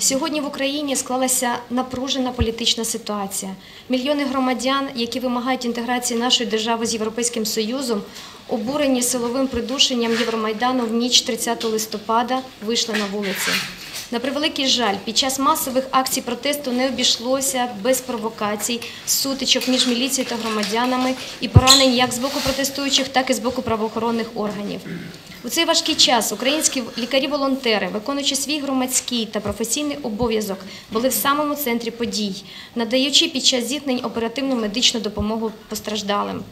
Сьогодні в Україні склалася напружена політична ситуація. Мільйони громадян, які вимагають інтеграції нашої держави з Європейським Союзом, обурені силовим придушенням Євромайдану в ніч 30 листопада, вийшли на вулиці. На превеликий жаль, під час масових акцій протесту не обійшлося без провокацій, сутичок між міліцією та громадянами і поранень як з боку протестуючих, так і з боку правоохоронних органів. У цей важкий час українські лікарі-волонтери, виконуючи свій громадський та професійний обов'язок, були в самому центрі подій, надаючи під час зіткнень оперативну медичну допомогу постраждалим.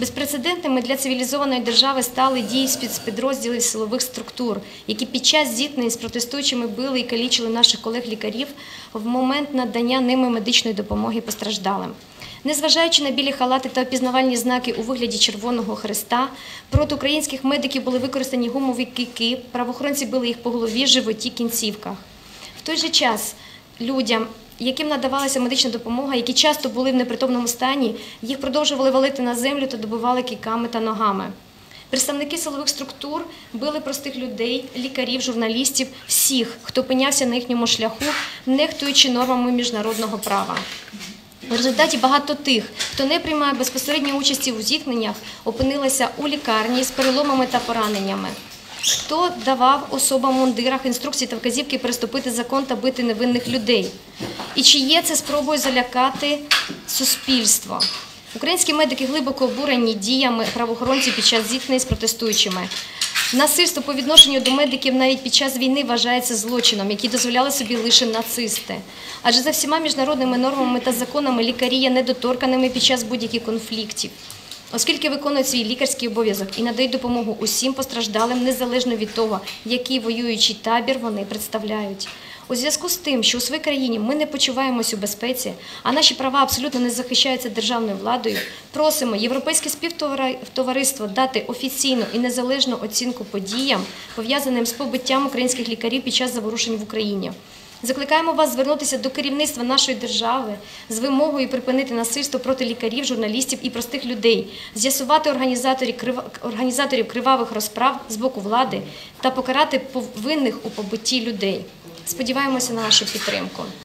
Безпрецедентними для цивілізованої держави стали дії спецпідрозділів силових структур, які під час зіткнень з протестуючими били і калічили наших колег-лікарів в момент надання ними медичної допомоги постраждалим. Незважаючи на білі халати та опізнавальні знаки у вигляді Червоного Хреста, проти українських медиків були використані гумові кийки, правоохоронці били їх по голові, животі, кінцівках. В той же час людям, яким надавалася медична допомога, які часто були в непритомному стані, їх продовжували валити на землю та добивали кійками та ногами. Представники силових структур били простих людей, лікарів, журналістів, всіх, хто опинявся на їхньому шляху, нехтуючи нормами міжнародного права. В результаті багато тих, хто не приймає безпосередньої участі у зіткненнях, опинилися у лікарні з переломами та пораненнями. Хто давав особам в мундирах інструкції та вказівки переступити закон та бити невинних людей? І чи є це спробою залякати суспільство? Українські медики глибоко обурені діями правоохоронців під час зіткнень з протестуючими. Насильство по відношенню до медиків навіть під час війни вважається злочином, який дозволяли собі лише нацисти. Адже за всіма міжнародними нормами та законами лікарі є недоторканими під час будь-яких конфліктів. Оскільки виконують свій лікарський обов'язок і надають допомогу усім постраждалим, незалежно від того, який воюючий табір вони представляють. У зв'язку з тим, що у своїй країні ми не почуваємось у безпеці, а наші права абсолютно не захищаються державною владою, просимо Європейське співтовариство дати офіційну і незалежну оцінку подіям, пов'язаним з побиттям українських лікарів під час заворушень в Україні. Закликаємо вас звернутися до керівництва нашої держави з вимогою припинити насильство проти лікарів, журналістів і простих людей, з'ясувати організаторів, крива- організаторів кривавих розправ з боку влади та покарати повинних у побутті людей. Сподіваємося на вашу підтримку.